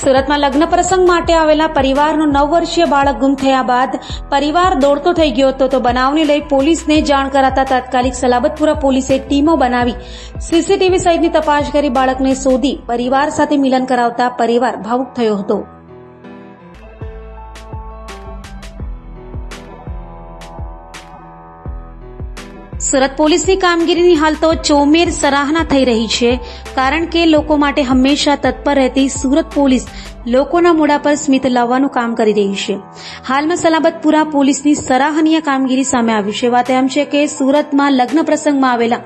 સુરતમાં લગ્ન પ્રસંગ માટે આવેલા પરિવારનો નવ વર્ષીય બાળક ગુમ થયા બાદ પરિવાર દોડતો થઈ ગયો હતો. તો બનાવને લઈ પોલીસને જાણ કરાતા તાત્કાલિક સલાબતપુરા પોલીસે ટીમો બનાવી સીસીટીવી સહિતની તપાસ કરી બાળકને શોધી પરિવાર સાથે મિલન કરાવતા પરિવાર ભાવુક થયો હતો. સુરત પોલીસની કામગીરીની હાલ તો ચોમેર સરાહના થઈ રહી છે, કારણ કે લોકો માટે હંમેશા તત્પર રહેતી સુરત પોલીસ લોકોના મોઢા પર સ્મિત લાવવાનું કામ કરી રહી છે. હાલમાં સલાબતપુરા પોલીસની સરાહનીય કામગીરી સામે આવી છે. વાત એમ છે કે સુરતમાં લગ્ન પ્રસંગમાં આવેલા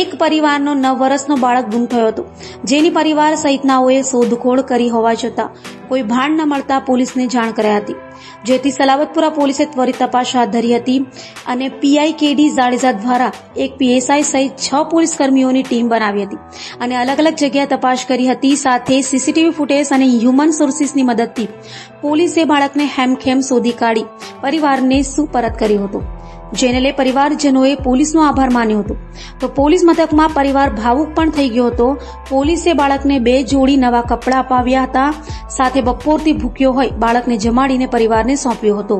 એક પરિવારનો નવ વર્ષનો બાળક ગુમ થયો હતો. જેની પરિવાર સહિતનાઓએ શોધખોળ કરી હોવા છતાં કોઈ ભાન ન મળતા પોલીસને જાણ કરાઈ હતી. જેથી સલાબતપુરા પોલીસે ત્વરિત તપાસ હાથ ધરી હતી અને પીઆઈ કેડી જાડેજા દ્વારા એક પીએસઆઈ સહિત છ પોલીસ કર્મીઓની ટીમ બનાવી હતી. અને અલગ અલગ જગ્યાએ તપાસ કરી હતી. સાથે સીસીટીવી ફૂટેજ અને હ્યુમન સોર્સિસની મદદથી પોલીસે બાળકને હેમખેમ શોધી કાઢી પરિવારને સુપરત કર્યો હતો. જેને લઈ પરિવારજનોએ પોલીસનો આભાર માન્યો હતો. તો પોલીસ મથકમાં પરિવાર ભાવુક પણ થઈ ગયો હતો. પોલીસે બાળકને બે જોડી નવા કપડાં અપાવ્યા હતા. સાથે બપોરથી ભૂખ્યો હોય બાળકને જમાડીને પરિવારને સોંપ્યો હતો.